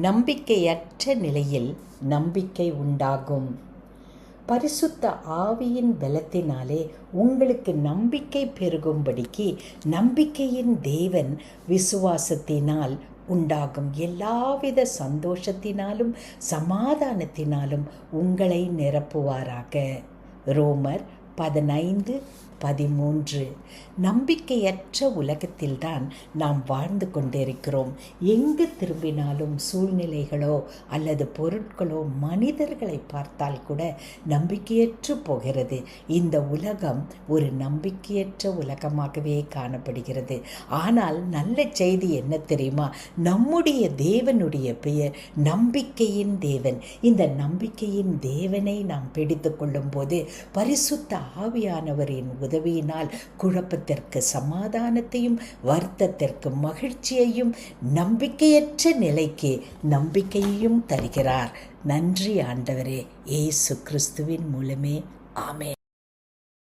நம்பிக்கையற்ற நிலையில் நம்பிக்கை உண்டாகும். பரிசுத்த ஆவியின் பலத்தினாலே உங்களுக்கு நம்பிக்கை பெருகும்படிக்கு நம்பிக்கையின் தேவன் விசுவாசத்தினால் உண்டாகும். எல்லாவித சந்தோஷத்தினாலும் சமாதானத்தினாலும் உங்களை நிரப்புவாராக. ரோமர் பதினைந்து பதிமூன்று. நம்பிக்கையற்ற உலகத்தில்தான் நாம் வாழ்ந்து கொண்டிருக்கிறோம். எங்கு திரும்பினாலும் சூழ்நிலைகளோ அல்லது பொருட்களோ மனிதர்களை பார்த்தால் கூட நம்பிக்கையற்று போகிறது. இந்த உலகம் ஒரு நம்பிக்கையற்ற உலகமாகவே காணப்படுகிறது. ஆனால் நல்ல செய்தி என்ன தெரியுமா? நம்முடைய தேவனுடைய பெயர் நம்பிக்கையின் தேவன். இந்த நம்பிக்கையின் தேவனை நாம் பிடித்து கொள்ளும்போது பரிசுத்த ஆவியானவரின் உதவியினால் குழப்பத்திற்கு சமாதானத்தையும் வருத்தத்திற்கு மகிழ்ச்சியையும் நம்பிக்கையற்ற நிலைக்கு நம்பிக்கையையும் தருகிறார். நன்றி ஆண்டவரே. ஏசு கிறிஸ்துவின் மூலமே. ஆமே